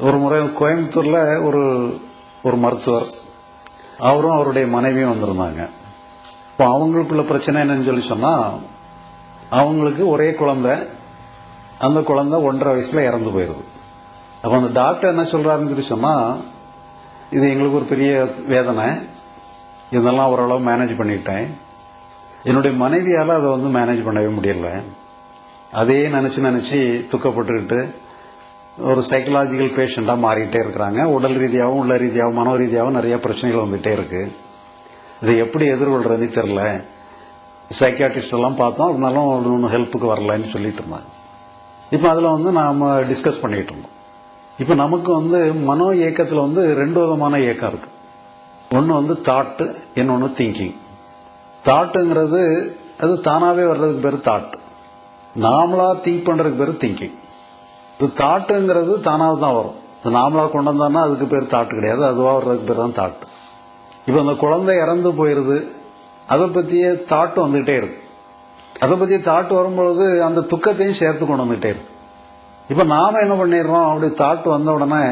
ஒரு முறை கோயம்புத்தூர்ல ஒரு ஒரு மருத்துவர் அவரும் அவருடைய மனைவியும் வந்திருந்தாங்க. இப்போ அவங்களுக்குள்ள பிரச்சனை என்னன்னு சொல்லி சொன்னா அவங்களுக்கு ஒரே குழந்தை அந்த குழந்தை ஒன்றரை வயசுல இறந்து போயிருது. அப்ப அந்த டாக்டர் என்ன சொல்றாருன்னு சொல்லி சொன்னா இது எங்களுக்கு ஒரு பெரிய வேதனை இதெல்லாம் ஓரளவு மேனேஜ் பண்ணிட்டேன். என்னுடைய மனைவியால அதை வந்து மேனேஜ் பண்ணவே முடியல. அதே நினைச்சு நினைச்சு துக்கப்பட்டுக்கிட்டு ஒரு சைக்கலாஜிக்கல் பேஷண்ட்டாக மாறிக்கிட்டே இருக்கிறாங்க. உடல் ரீதியாகவும் உள்ள ரீதியாகவும் மனோ ரீதியாகவும் நிறைய பிரச்சனைகள் வந்துட்டே இருக்கு. இதை எப்படி எதிர்கொள்றதுன்னு தெரில சைக்கியாட்ரிஸ்ட் எல்லாம் பார்த்தோம். இருந்தாலும் ஒன்றும் ஹெல்ப்புக்கு வரலன்னு சொல்லிட்டு இருந்தாங்க. இப்போ அதில் வந்து நாம டிஸ்கஸ் பண்ணிட்டு இருந்தோம். இப்போ நமக்கு வந்து மனோ இயக்கத்தில் வந்து ரெண்டு விதமான இயக்கம் இருக்கு. ஒன்று வந்து தாட்டு இன்னொன்று திங்கிங் தாட்டுங்கிறது அது தானாகவே வர்றதுக்கு பேர் தாட் நாமளா திங்க் பண்றதுக்கு பேர் திங்கிங் இது தாட்டுங்கிறது தானாக தான் வரும். இது நாமளா கொண்டு வந்தோம்னா அதுக்கு பேர் தாட்டு கிடையாது. அதுவாக வர்றதுக்கு பேர் தான் தாட்டு. இப்போ அந்த குழந்தை இறந்து போயிருது அதை பற்றியே தாட்டு வந்துகிட்டே இருக்கு. அதை பற்றி தாட்டு வரும்பொழுது அந்த துக்கத்தையும் சேர்த்து கொண்டு வந்துகிட்டே இருக்கு. இப்போ நாம என்ன பண்ணிடுறோம்? அப்படி தாட்டு வந்த உடனே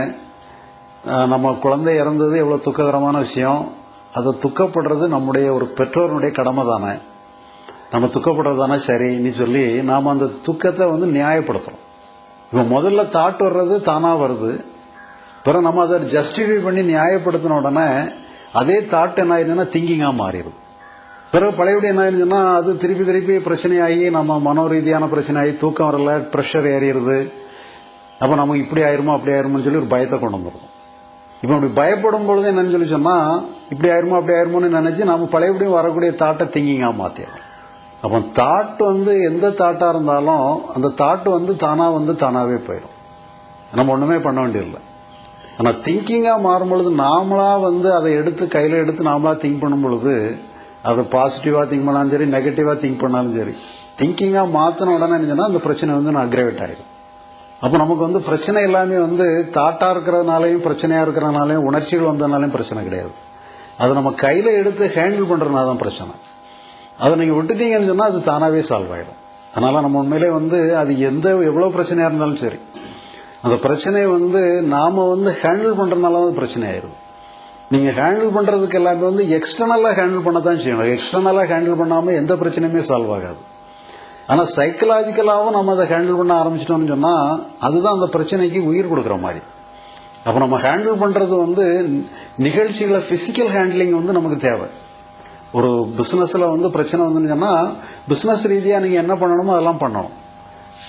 நம்ம குழந்தை இறந்தது எவ்வளோ துக்ககரமான விஷயம். அதை துக்கப்படுறது நம்முடைய ஒரு பெற்றோருடைய கடமை தானே. நம்ம துக்கப்படுறது தானே சரின்னு சொல்லி நாம் அந்த துக்கத்தை வந்து நியாயப்படுத்துகிறோம் இப்போ முதல்ல தாட் வர்றது தானா வருது. பிறகு நம்ம அதை ஜஸ்டிஃபை பண்ணி நியாயப்படுத்தின உடனே அதே தாட் என்ன ஆயிருந்ததுன்னா திங்கிங்கா மாறிடும் பிறகு பழையபடி என்ன ஆயிருந்ததுன்னா அது திருப்பி திருப்பி பிரச்சனையாகி நம்ம மனோ ரீதியான பிரச்சனையாகி தூக்கம் வரல ப்ரெஷர் ஏறிடுது. அப்ப நமக்கு இப்படி ஆயிருமோ அப்படி ஆயிருமோன்னு சொல்லி ஒரு பயத்தை கொண்டு வந்துடும் இப்ப அப்படி பயப்படும் பொழுது என்னன்னு சொல்லி சொன்னா இப்படி ஆயிருமோ அப்படி ஆயிருமோன்னு நினைச்சு நம்ம பழையபடியும் வரக்கூடிய தாட்டை திங்கிங்கா மாத்திடும் அப்போ தாட் வந்து எந்த தாட்டாக இருந்தாலும் அந்த தாட் வந்து தானாக வந்து தானாவே போயிடும் நம்ம ஒன்றுமே பண்ண வேண்டியதில்லை. ஆனால் திங்கிங்காக மாறும் பொழுது வந்து அதை எடுத்து கையில் எடுத்து நாமளாக திங்க் பண்ணும் பொழுது அது பாசிட்டிவாக திங்க் பண்ணாலும் சரி நெகட்டிவாக திங்க் பண்ணாலும் சரி திங்கிங்காக மாற்றின உடனே என்னன்னா அந்த பிரச்சனை வந்து அக்ரேவேட் ஆகிடும் அப்போ நமக்கு வந்து பிரச்சனை எல்லாமே வந்து தாட்டாக இருக்கிறதுனாலையும் பிரச்சனையாக இருக்கிறதுனாலையும் உணர்ச்சிகள் வந்ததுனாலையும் பிரச்சனை கிடையாது. அதை நம்ம கையில் எடுத்து ஹேண்டில் பண்ணுறதுனால தான் பிரச்சனை. அதை நீங்க விட்டுட்டீங்கன்னு சொன்னா அது தானாவே சால்வ் ஆயிடும். அதனால நம்ம உண்மையிலே வந்து அது எந்த எவ்வளவு பிரச்சனையா இருந்தாலும் சரி. அந்த பிரச்சனையை வந்து நாம வந்து ஹேண்டில் பண்றதுனால தான் பிரச்சனை ஆயிருது நீங்க ஹேண்டில் பண்றதுக்கு எல்லாமே வந்து எக்ஸ்டர்னலா ஹேண்டில் பண்ண தான் செய்யணும். எக்ஸ்டர்னலா ஹேண்டில் பண்ணாம எந்த பிரச்சனையுமே சால்வ் ஆகாது. ஆனா சைக்கலாஜிக்கலாவும் நம்ம அதை ஹேண்டில் பண்ண ஆரம்பிச்சிட்டோம்னு சொன்னா அதுதான் அந்த பிரச்சனைக்கு உயிர் கொடுக்குற மாதிரி. அப்ப நம்ம ஹேண்டில் பண்றது வந்து நிகழ்ச்சிகளை பிசிக்கல் ஹேண்ட்லிங் வந்து நமக்கு தேவை. ஒரு பிசினஸ்ல வந்து பிரச்சனை வந்துச்சுன்னா சொன்னா பிசினஸ் ரீதியா நீங்க என்ன பண்ணணுமோ அதெல்லாம் பண்ணணும்.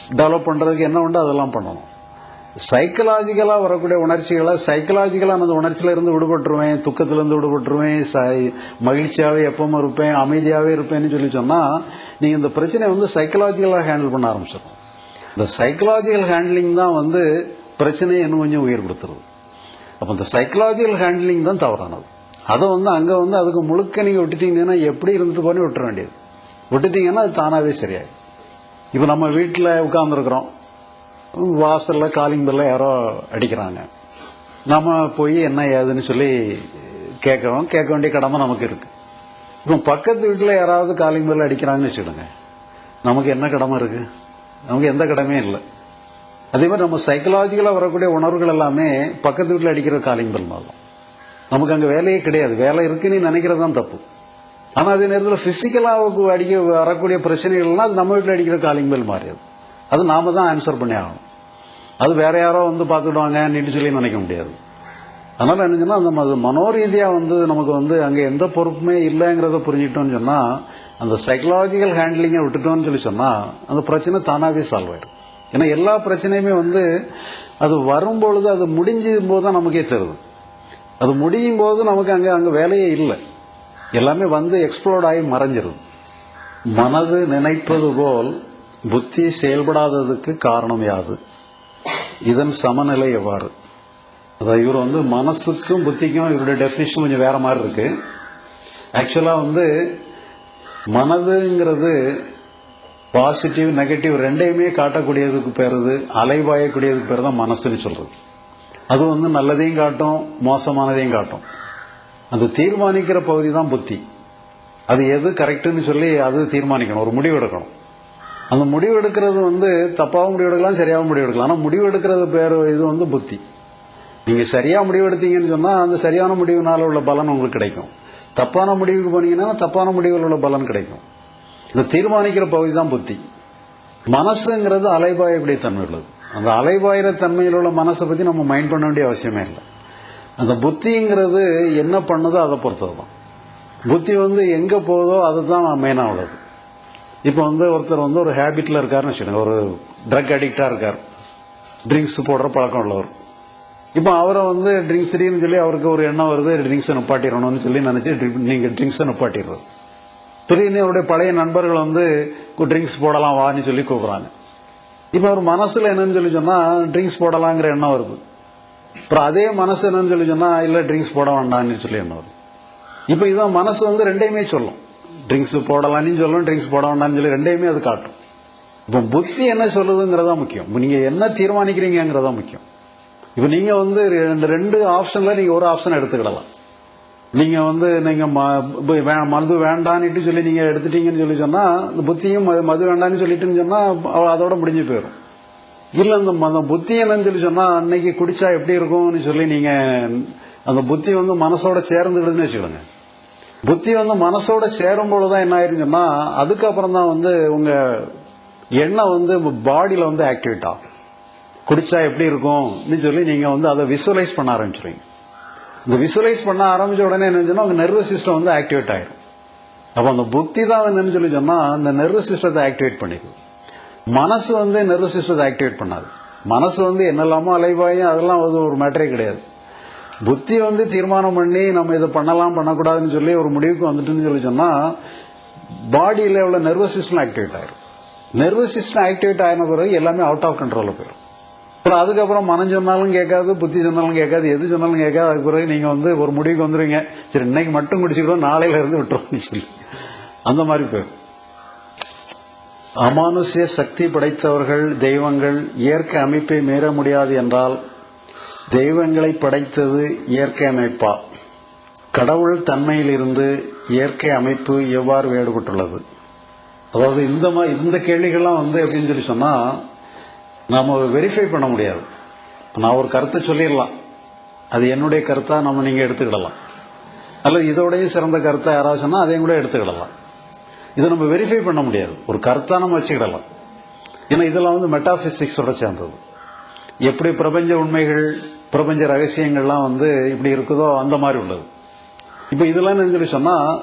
டெவலப் பண்றதுக்கு என்ன உண்டோ அதெல்லாம் பண்ணணும். சைக்கலாஜிக்கலா வரக்கூடிய உணர்ச்சிகளை சைக்கலாஜிக்கலா அந்த உணர்ச்சியில இருந்து விடுபட்டுருவேன் துக்கத்துல இருந்து விடுபட்டுருவேன் சை- மகிழ்ச்சியாவே எப்பவும் இருப்பேன் அமைதியாவே இருப்பேன்னு சொல்லி சொன்னா நீங்க இந்த பிரச்சனையை வந்து சைக்கலாஜிக்கலா ஹேண்டில் பண்ண ஆரம்பிச்சிடும் இந்த சைக்கலாஜிக்கல் ஹேண்ட்லிங் தான் வந்து பிரச்சனையை இன்னும் கொஞ்சம் உயிர் கொடுத்துருது. அப்ப இந்த சைக்கலாஜிக்கல் ஹேண்ட்லிங் தான் தவறானது. அதை வந்து அங்க வந்து அதுக்கு முழுக்க நீங்க விட்டுட்டீங்கன்னா எப்படி இருந்துட்டு போனே விட்டுற வேண்டியது. விட்டுட்டீங்கன்னா அது தானாவே சரியாது இப்ப நம்ம வீட்டில் உட்காந்துருக்குறோம் வாசல்ல காலிங் பெல்ல யாரோ அடிக்கிறாங்க. நம்ம போய் என்ன ஏதுன்னு சொல்லி கேட்குறோம். கேட்க வேண்டிய கடமை நமக்கு இருக்கு. இப்போ பக்கத்து வீட்டில் யாராவது காலிங் பெல்ல அடிக்கிறாங்கன்னு வச்சுக்கோங்க. நமக்கு என்ன கடமை இருக்கு? நமக்கு எந்த கடமையும் இல்லை. அதே மாதிரி நம்ம சைக்கலாஜிக்கலாக வரக்கூடிய உணர்வுகள் எல்லாமே பக்கத்து வீட்டில் அடிக்கிற காலிங் பெல் மாதிரி தான். நமக்கு அங்க வேலையே கிடையாது. வேலை இருக்குன்னு நினைக்கிறது தான் தப்பு. ஆனா அதே நேரத்தில் பிசிக்கலா அடிக்க வரக்கூடிய பிரச்சனைகள்லாம் அது நம்ம வீட்டில் அடிக்கிற காலிங் பெல் மாறியது. அது நாம தான் ஆன்சர் பண்ணி ஆகணும். அது வேற யாரோ வந்து பார்த்துடுவாங்க நீட்டு சொல்லி நினைக்க முடியாது. அதனால என்ன அந்த ம- மனோரீதியா வந்து நமக்கு வந்து அங்க எந்த பொறுப்புமே இல்லைங்கிறத புரிஞ்சுக்கிட்டோம்னு சொன்னா அந்த சைக்கலாஜிக்கல் ஹேண்ட்லிங்கை விட்டுட்டோம்னு சொல்லி சொன்னா அந்த பிரச்சனை தானாகவே சால்வ் ஆயிடும். ஏன்னா எல்லா பிரச்சனையுமே வந்து அது வரும்பொழுது அது முடிஞ்சும் போது தான் நமக்கே தருது அது முடியும் போது நமக்கு அங்க அங்க வேலையே இல்லை. எல்லாமே வந்து எக்ஸ்ப்ளோர்ட் ஆகி மறைஞ்சிருது மனது நினைப்பது போல் புத்தி செயல்படாததுக்கு காரணம் யாது? இதன் சமநிலை எவ்வாறு? அதாவது இவர் வந்து மனசுக்கும் புத்திக்கும் இவருடைய டெஃபினிஷன் கொஞ்சம் வேற மாதிரி இருக்கு. ஆக்சுவலா வந்து மனதுங்கிறது பாசிட்டிவ் நெகட்டிவ் ரெண்டையுமே காட்டக்கூடியதுக்கு பேருது அலைவாயக்கூடியதுக்கு பேர் தான் மனசுன்னு சொல்றது. அது வந்து நல்லதையும் காட்டும் மோசமானதையும் காட்டும். அது தீர்மானிக்கிற பகுதி தான் புத்தி. அது எது கரெக்டுன்னு சொல்லி அது தீர்மானிக்கணும் ஒரு முடிவு எடுக்கணும். அந்த முடிவு எடுக்கிறது வந்து தப்பாகவும் முடிவு எடுக்கலாம் சரியாகவும் முடிவு எடுக்கலாம். ஆனால் முடிவு எடுக்கிறது பேர் இது வந்து புத்தி. நீங்க சரியா முடிவு எடுத்தீங்கன்னு சொன்னா அந்த சரியான முடிவுனால உள்ள பலன் உங்களுக்கு கிடைக்கும். தப்பான முடிவுக்கு போனீங்கன்னா தப்பான முடிவில் உள்ள பலன் கிடைக்கும். இந்த தீர்மானிக்கிற பகுதி தான் புத்தி. மனசுங்கிறது அலைபாயக்கூடிய தன்மை உள்ளது அந்த அலைவாயிற தன்மையில் உள்ள மனசை பத்தி நம்ம மைண்ட் பண்ண வேண்டிய அவசியமே இல்லை. அந்த புத்திங்கிறது என்ன பண்ணுதோ அதை பொறுத்தது தான் புத்தி வந்து எங்க போகுதோ அதுதான் மெயினா உள்ளது. இப்போ வந்து ஒருத்தர் வந்து ஒரு ஹேபிட்ல இருக்காருன்னு வச்சுக்கோங்க. ஒரு ட்ரக் அடிக்டா இருக்கார். ட்ரிங்க்ஸ் போடுற பழக்கம் உள்ளவர். இப்போ அவரை வந்து ட்ரிங்க்ஸ் திடீர்னு சொல்லி அவருக்கு ஒரு எண்ணம் வருது ட்ரிங்க்ஸை நிப்பாட்டிடணும்னு சொல்லி நினைச்சு நீங்க ட்ரிங்க்ஸை நிப்பாட்டிடுறது. திடீர்னு அவருடைய பழைய நண்பர்கள் வந்து ட்ரிங்க்ஸ் போடலாம் வான்னு சொல்லி கூப்பிடுறாங்க. இப்போ அவர் மனசுல என்னன்னு சொல்லி சொன்னா ட்ரிங்க்ஸ் போடலாங்கிற எண்ணம் வருது. அப்புறம் அதே மனசு என்னன்னு சொல்லி சொன்னா இல்ல ட்ரிங்க்ஸ் போட வேண்டாம்னு சொல்லி எண்ணம் வருது. இப்போ இதான் மனசு வந்து ரெண்டையுமே சொல்லும். ட்ரிங்க்ஸ் போடலாம்னு சொல்லும் ட்ரிங்க்ஸ் போட வேண்டாம்னு சொல்லி ரெண்டையுமே அது காட்டும். இப்போ புத்தி என்ன சொல்லுதுங்கிறதா முக்கியம். இப்போ நீங்க என்ன தீர்மானிக்கிறீங்கிறதா முக்கியம். இப்போ நீங்க வந்து ரெண்டு- ரெண்டு ஆப்ஷன்ல நீங்க ஒரு ஆப்ஷன் எடுத்துக்கிடலாம். நீங்க வந்து நீங்க ம- வே- மது வேண்டான்னுட்டு சொல்லி நீங்க எடுத்துட்டீங்கன்னு சொல்லி சொன்னா இந்த புத்தியும் மது- மது வேண்டான்னு சொல்லிட்டுன்னு சொன்னா அதோட முடிஞ்சு போயிடும் இல்ல அந்த புத்தி என்னன்னு சொல்லி சொன்னா அன்னைக்கு குடிச்சா எப்படி இருக்கும்னு சொல்லி நீங்க அந்த புத்தி வந்து மனசோட சேர்ந்துக்கிடுதுன்னு வச்சுக்கோங்க. புத்தி வந்து மனசோட சேரும் பொழுதுதான் என்ன ஆயிருன்னு அதுக்கப்புறம் தான் வந்து உங்க எண்ணம் வந்து பாடியில வந்து ஆக்டிவேட் ஆகும். குடிச்சா எப்படி இருக்கும்னு சொல்லி நீங்க வந்து அதை விசுவலைஸ் பண்ண ஆரம்பிச்சிருவீங்க. இந்த விசுவலைஸ் பண்ண ஆரம்பிச்ச உடனே என்ன அவங்க நர்வஸ் சிஸ்டம் வந்து ஆக்டிவேட் ஆயிடும் அப்போ அந்த புத்தி தான் என்னன்னு சொல்லி சொன்னா அந்த நர்வஸ் சிஸ்டத்தை ஆக்டிவேட் பண்ணிக்கும். மனசு வந்து நர்வஸ் சிஸ்டத்தை ஆக்டிவேட் பண்ணாது. மனசு வந்து என்னெல்லாமோ அலைவாயும் அதெல்லாம் வந்து ஒரு மேட்டரே கிடையாது. புத்தி வந்து தீர்மானம் பண்ணி நம்ம இதை பண்ணலாம் பண்ணக்கூடாதுன்னு சொல்லி ஒரு முடிவுக்கு வந்துட்டுன்னு சொல்லி சொன்னா பாடியில் உள்ள நர்வஸ் சிஸ்டம் ஆக்டிவேட் ஆயிரும். நர்வஸ் சிஸ்டம் ஆக்டிவேட் ஆயின பிறகு எல்லாமே அவுட் ஆஃப் கண்ட்ரோலில் போயிடும் அப்புறம் அதுக்கப்புறம் மனம் சொன்னாலும் கேட்காது புத்தி சொன்னாலும் கேட்காது எது சொன்னாலும் கேட்காது. அதுக்கு பிறகு நீங்க வந்து ஒரு முடிவுக்கு வந்துருவீங்க. சரி இன்னைக்கு மட்டும் குடிச்சுக்கிறோம் நாளையில இருந்து விட்டுருவோம் சொல்லி. அந்த மாதிரி போயிடும். அமானுஷ்ய சக்தி படைத்தவர்கள் தெய்வங்கள் இயற்கை அமைப்பை மீற முடியாது என்றால் தெய்வங்களை படைத்தது இயற்கை அமைப்பா? கடவுள் தன்மையிலிருந்து இயற்கை அமைப்பு எவ்வாறு வேறுபட்டுள்ளது? அதாவது இந்த மா- இந்த கேள்விகள்லாம் வந்து எப்படின்னு சொல்லி சொன்னா நாம வெரிஃபை பண்ண முடியாது. நான் ஒரு கருத்தை சொல்லிடலாம். அது என்னுடைய கருத்தா நம்ம நீங்க எடுத்துக்கிடலாம். அல்லது இதோடையும் சிறந்த கருத்தை யாராவது சொன்னா அதையும் கூட எடுத்துக்கிடலாம். இதை நம்ம வெரிஃபை பண்ண முடியாது. ஒரு கருத்தா நம்ம வச்சுக்கிடலாம். ஏன்னா இதெல்லாம் வந்து மெட்டாபிசிக்ஸோட சேர்ந்தது. எப்படி பிரபஞ்ச உண்மைகள் பிரபஞ்ச ரகசியங்கள்லாம் வந்து இப்படி இருக்குதோ அந்த மாதிரி உள்ளது. இப்ப இதெல்லாம் என்னன்னு சொல்லி சொன்னா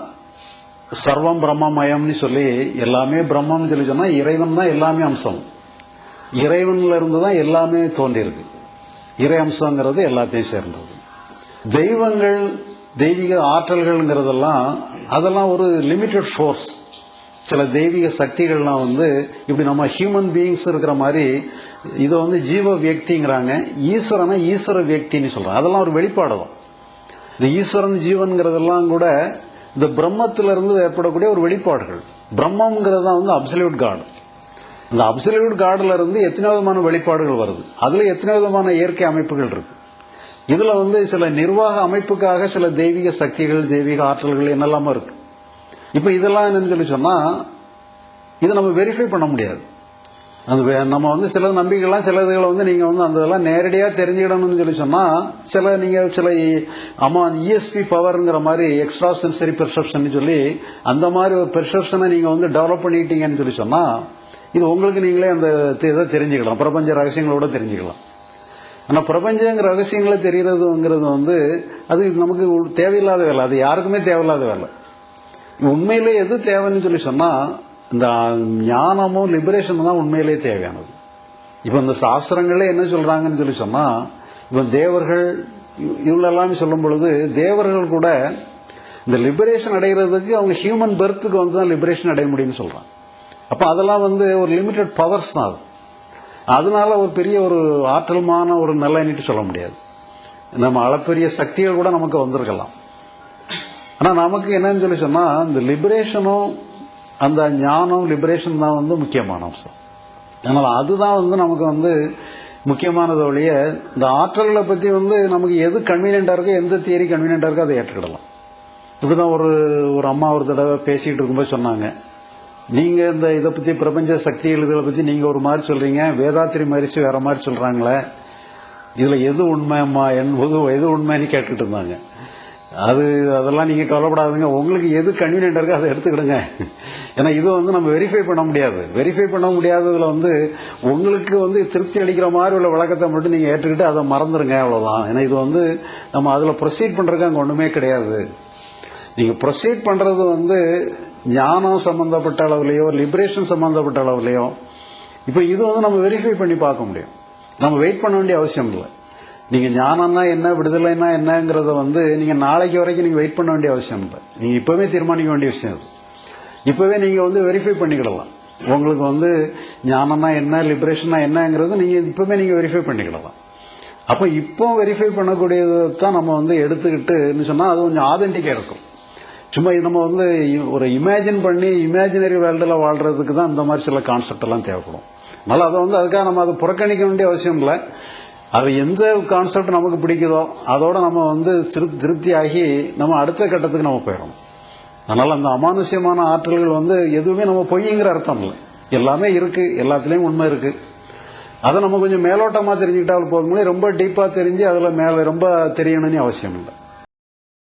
சர்வம் பிரம்மமயம்னு சொல்லி எல்லாமே பிரம்மம்னு சொல்லி சொன்னா இறைவன் தான் எல்லாமே அம்சம். இறைவன்ல இருந்து தான் எல்லாமே தோன்றியிருக்கு இறை அம்சங்கிறது எல்லாத்தையும் சேர்ந்தது. தெய்வங்கள் தெய்வீக ஆற்றல்கள்ங்கிறதெல்லாம் அதெல்லாம் ஒரு லிமிட்டெட் ஃபோர்ஸ் சில தெய்வீக சக்திகள்லாம் வந்து இப்படி நம்ம ஹியூமன் பீயிங்ஸ் இருக்கிற மாதிரி இதை வந்து ஜீவ வியக்திங்கிறாங்க. ஈஸ்வரனை ஈஸ்வர வியக்தின்னு சொல்றாங்க. அதெல்லாம் ஒரு வெளிப்பாடு தான். இந்த ஈஸ்வரன் ஜீவன்கிறதெல்லாம் கூட இந்த பிரம்மத்திலிருந்து ஏற்படக்கூடிய ஒரு வெளிப்பாடுகள். பிரம்மங்கிறது தான் வந்து அப்சல்யூட் காடு அந்த அப்சல்யூட் காடுல இருந்து எத்தனை விதமான வெளிப்பாடுகள் வருது? அதுல எத்தனை விதமான இயற்கை அமைப்புகள் இருக்கு? இதுல வந்து சில நிர்வாக அமைப்புக்காக சில தெய்வீக சக்திகள் தெய்வீக ஆற்றல்கள் என்னெல்லாம இருக்கு. இப்ப இதெல்லாம் என்னன்னு சொல்லி சொன்னா இதை நம்ம வெரிஃபை பண்ண முடியாது. அது வே- நம்ம வந்து சில நம்பிக்கைகள்லாம் சில இதுகளை வந்து நீங்க வந்து அந்த இதெல்லாம் நேரடியா தெரிஞ்சுக்கிடணும்னு சொல்லி சொன்னா சில நீங்க சில அம்மா இஎஸ்பி பவர்ங்கிற மாதிரி எக்ஸ்ட்ரா சென்சரி பெர்செப்ஷன் சொல்லி அந்த மாதிரி ஒரு பெர்செப்ஷனை நீங்க வந்து டெவலப் பண்ணிட்டீங்கன்னு சொல்லி சொன்னா இது உங்களுக்கு நீங்களே அந்த இதை தெரிஞ்சுக்கலாம். பிரபஞ்ச ரகசியங்களோட தெரிஞ்சுக்கலாம். ஆனால் பிரபஞ்சங்கிற ரகசியங்களை தெரிகிறதுங்கிறது வந்து அது நமக்கு தேவையில்லாத வேலை. அது யாருக்குமே தேவையில்லாத வேலை. உண்மையிலே எது தேவைன்னு சொல்லி சொன்னால் இந்த ஞானமும் லிபரேஷன் தான் உண்மையிலே தேவையானது. இப்போ இந்த சாஸ்திரங்களே என்ன சொல்கிறாங்கன்னு சொல்லி சொன்னால் இப்போ தேவர்கள் இவங்களெல்லாம் சொல்லும் பொழுது தேவர்கள் கூட இந்த லிபரேஷன் அடைகிறதுக்கு அவங்க ஹியூமன் பெர்த்துக்கு வந்து தான் லிபரேஷன் அடைய முடியும்னு சொல்கிறாங்க அப்ப அதெல்லாம் வந்து ஒரு லிமிடெட் பவர்ஸ் தான் அது. அதனால ஒரு பெரிய ஒரு ஆற்றல்மான ஒரு நிலைன்னுட்டு சொல்ல முடியாது. நம்ம அளப்பெரிய சக்திகள் கூட நமக்கு வந்திருக்கலாம். ஆனா நமக்கு என்னன்னு சொல்லி சொன்னா இந்த லிபரேஷனும் அந்த ஞானம் லிபரேஷன் தான் வந்து முக்கியமான அம்சம். அதனால அதுதான் வந்து நமக்கு வந்து முக்கியமானது ஒழிய இந்த ஆற்றல்களை பத்தி வந்து நமக்கு எது கன்வீனியண்டா இருக்கோ எந்த தியரி கன்வீனியண்டா இருக்கோ அதை ஏற்றுக்கிடலாம். இப்படிதான் ஒரு ஒரு அம்மா ஒரு தடவை பேசிட்டு இருக்கும்போது சொன்னாங்க. நீங்க இந்த இதை பத்தி பிரபஞ்ச சக்தி இதை பத்தி நீங்க ஒரு மாதிரி சொல்றீங்க. வேதாத்திரி மரிசி வேற மாதிரி சொல்றாங்களே. இதுல எது உண்மையம்மா என்பது எது உண்மைன்னு கேட்டுட்டு இருந்தாங்க. அது அதெல்லாம் நீங்க கவலைப்படாதுங்க. உங்களுக்கு எது கன்வீனியன்ட் இருக்கோ அதை எடுத்துக்கிடுங்க. ஏன்னா இது வந்து நம்ம வெரிஃபை பண்ண முடியாது. வெரிஃபை பண்ண முடியாததுல வந்து உங்களுக்கு வந்து திருப்தி அளிக்கிற மாதிரி உள்ள விளக்கத்தை மட்டும் நீங்க ஏற்றுக்கிட்டு அதை மறந்துருங்க அவ்வளவுதான். ஏன்னா இது வந்து நம்ம அதுல ப்ரொசீட் பண்றதுக்கு அங்க ஒண்ணுமே கிடையாது. நீங்கள் ப்ரொசீட் பண்ணுறது வந்து ஞானம் சம்மந்தப்பட்ட அளவுலையோ லிபரேஷன் சம்மந்தப்பட்ட அளவுலையோ இப்போ இது வந்து நம்ம வெரிஃபை பண்ணி பார்க்க முடியும். நம்ம வெயிட் பண்ண வேண்டிய அவசியம் இல்லை. நீங்க ஞானம்னா என்ன விடுதலைன்னா என்னங்கறத வந்து நீங்க நாளைக்கு வரைக்கும் நீங்க வெயிட் பண்ண வேண்டிய அவசியம் இல்லை. நீங்க இப்பவே தீர்மானிக்க வேண்டிய விஷயம் அது இப்பவே நீங்க வந்து வெரிஃபை பண்ணிக்கிடலாம். உங்களுக்கு வந்து ஞானம்னா என்ன லிபரேஷனா என்னங்கிறது நீங்க இப்பவே நீங்க வெரிஃபை பண்ணிக்கிடலாம். அப்ப இப்போ வெரிஃபை பண்ணக்கூடியதை தான் நம்ம வந்து எடுத்துக்கிட்டு சொன்னா அது கொஞ்சம் ஆதென்டிக்கா இருக்கும். சும்மா இது நம்ம வந்து ஒரு இமேஜின் பண்ணி இமேஜினரி வேர்ல்டில் வாழ்றதுக்கு தான் இந்த மாதிரி சில கான்செப்ட் எல்லாம் தேவைப்படும். அதனால அதை வந்து அதுக்காக நம்ம அதை புறக்கணிக்க வேண்டிய அவசியம் இல்லை. அது எந்த கான்செப்ட் நமக்கு பிடிக்குதோ அதோட நம்ம வந்து திருப்தி திருப்தியாகி நம்ம அடுத்த கட்டத்துக்கு நம்ம போயிடணும் அதனால அந்த அமானுஷ்யமான ஆற்றல்கள் வந்து எதுவுமே நம்ம பொய்ங்கிற அர்த்தம் இல்லை. எல்லாமே இருக்கு எல்லாத்துலயும் உண்மை இருக்கு. அதை நம்ம கொஞ்சம் மேலோட்டமா தெரிஞ்சுக்கிட்டால் போதும் ரொம்ப டீப்பா தெரிஞ்சு அதுல மேல ரொம்ப தெரியணும்னு அவசியம் இல்லை.